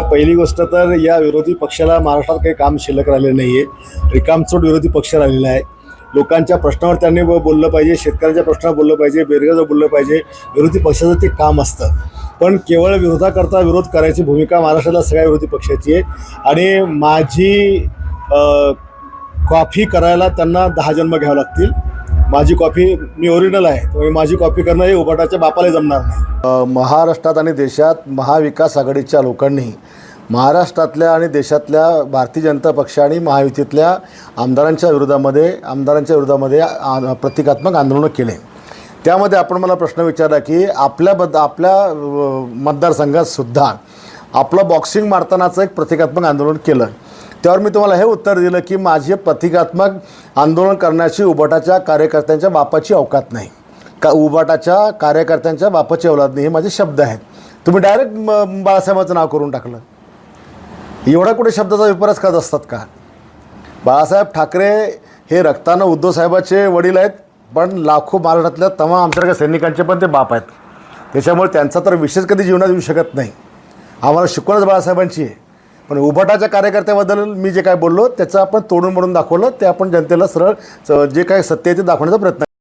पहिली गोष्ट तर या विरोधी पक्षाला महाराष्ट्रात काही काम शिल्लक राहिलेलं नाही आहे रिकामचोट विरोधी पक्ष राहिलेला आहे. लोकांच्या प्रश्नावर त्यांनी बोललं पाहिजे शेतकऱ्यांच्या प्रश्नावर बोललं पाहिजे बेरोजगार बोललं पाहिजे. विरोधी पक्षाचं ते काम असतं. पण केवळ विरोधाकरता विरोध करायची भूमिका महाराष्ट्राला सगळ्या विरोधी पक्षाची आहे. आणि माझी कॉफी करायला त्यांना दहा जन्म घ्यावं लागतील. माझी कॉफी मी ओरिजिनल आहे त्यामुळे माझी कॉफी करणं हे उबाटाच्या बापाला जमणार नाही. महाराष्ट्रात आणि देशात महाविकास आघाडीच्या लोकांनी महाराष्ट्रातल्या आणि देशातल्या भारतीय जनता पक्ष आणि महायुतीतल्या आमदारांच्या विरोधामध्ये आमदारांच्या विरोधामध्ये प्रतिकात्मक आंदोलनं केले. त्यामध्ये आपण मला प्रश्न विचारला की आपल्याबद्द आपल्या अ, मतदारसंघात सुद्धा आपलं बॉक्सिंग मारतानाचं एक प्रतिकात्मक आंदोलन केलं. त्यावर मी तुम्हाला हे उत्तर दिलं की माझे प्रतिकात्मक आंदोलन करण्याची उबाटाच्या कार्यकर्त्यांच्या बापाची अवकात नाही. का उबाटाच्या कार्यकर्त्यांच्या बापाची अवलाद नाही हे माझे शब्द आहेत. तुम्ही डायरेक्ट बाळासाहेबाचं नाव करून टाकलं. एवढा कुठे शब्दाचा विपरच करत असतात का? बाळासाहेब ठाकरे हे रक्तानं उद्धव साहेबाचे वडील आहेत पण लाखो महाराष्ट्रातल्या तमाम आमच्यासारख्या सैनिकांचे पण ते बाप आहेत. त्याच्यामुळे त्यांचा तर विशेष कधी जीवनात येऊ शकत नाही. आम्हाला शिकवणच बाळासाहेबांची आहे. पण उभाटाच्या कार्यकर्त्याबद्दल मी जे काय बोललो त्याचं आपण तोडून मोडून दाखवलं ते आपण जनतेला सरळ जे काय सत्य आहे ते दाखवण्याचा प्रयत्न